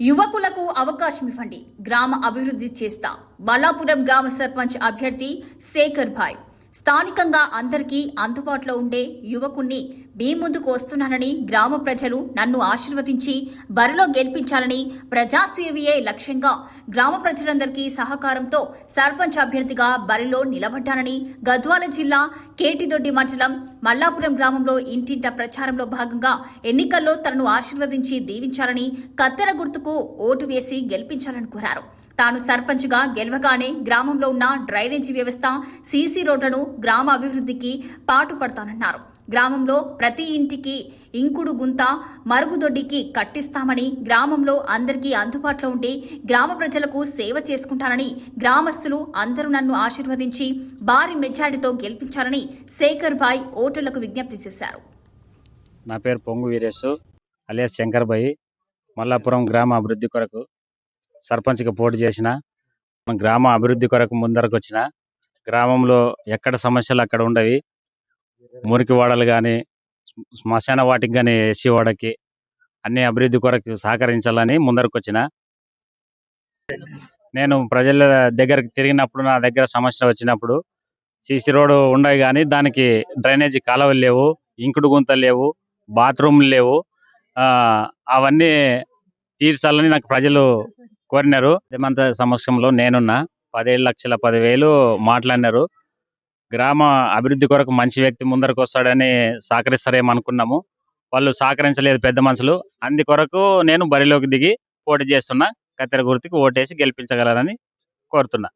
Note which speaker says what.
Speaker 1: యువకులకు అవకాశం ఇవ్వండి. గ్రామ అభివృద్ధి చేస్తా. బలాపురం గ్రామ సర్పంచ్ అభ్యర్థి శేఖర్ భాయ్. స్థానికంగా అందరికీ అందుబాటులో ఉండే యువకుణ్ణి మీ ముందుకు వస్తున్నానని గ్రామ ప్రజలు నన్ను ఆశీర్వదించి బరిలో గెలిపించాలని ప్రజాసేవయే లక్ష్యంగా గ్రామ ప్రజలందరికీ సహకారంతో సర్పంచ్ అభ్యర్థిగా బరిలో నిలబడ్డానని గద్వాల జిల్లా కేటిదొడ్డి మండలం మల్లాపురం గ్రామంలో ఇంటింట ప్రచారంలో భాగంగా ఎన్నికల్లో తనను ఆశీర్వదించి దీవించాలని కత్తెర గుర్తుకు ఓటు వేసి గెలిపించాలని కోరారు. తాను సర్పంచ్గా గెలవగానే గ్రామంలో ఉన్న డ్రైనేజీ వ్యవస్థ సీసీ రోడ్లను గ్రామ అభివృద్ధికి పాటుపడతానన్నారు. గ్రామంలో ప్రతి ఇంటికి ఇంకుడు గుంత మరుగుదొడ్డికి కట్టిస్తామని గ్రామంలో అందరికీ అందుబాటులో ఉండి గ్రామ ప్రజలకు సేవ చేసుకుంటానని గ్రామస్తులు అందరూ నన్ను ఆశీర్వదించి భారీ మెజారిటీతో గెలిపించాలని శేఖర్ భాయ్ ఓటర్లకు విజ్ఞప్తి చేశారు.
Speaker 2: నా పేరు పొంగు వీరేష్ అలియాస్ శంకర్ భాయ్. మల్లాపురం గ్రామ అభివృద్ధి కొరకు సర్పంచ్గా పోటీ చేసిన గ్రామ అభివృద్ధి కొరకు ముందరకు వచ్చిన గ్రామంలో ఎక్కడ సమస్యలు అక్కడ ఉండవి. మురికి వాడలు కానీ శ్మశాన వాటికి కానీ ఎస్సీ వాడకి అన్ని అభివృద్ధి కొరకు సహకరించాలని ముందరకు వచ్చిన నేను ప్రజల దగ్గరికి తిరిగినప్పుడు నా దగ్గర సమస్య వచ్చినప్పుడు సీసీ రోడ్డు ఉండవు కానీ దానికి డ్రైనేజీ కాలువలు లేవు ఇంకుడు గుంతలు లేవు బాత్రూమ్లు లేవు. ఆ, అవన్నీ తీర్చాలని నాకు ప్రజలు కోరినారు. హేమంత సమక్షంలో నేనున్నా. పదిహేడు లక్షల పదివేలు మాట్లాడినారు. గ్రామ అభివృద్ధి కొరకు మంచి వ్యక్తి ముందరకు వస్తాడని సహకరిస్తారేమో అనుకున్నాము వాళ్ళు సహకరించలేదు పెద్ద మనుషులు. అందు కొరకు నేను బరిలోకి దిగి పోటీ చేస్తున్నా. కత్తెర గుర్తుకి ఓటేసి గెలిపించగలరని కోరుతున్నా.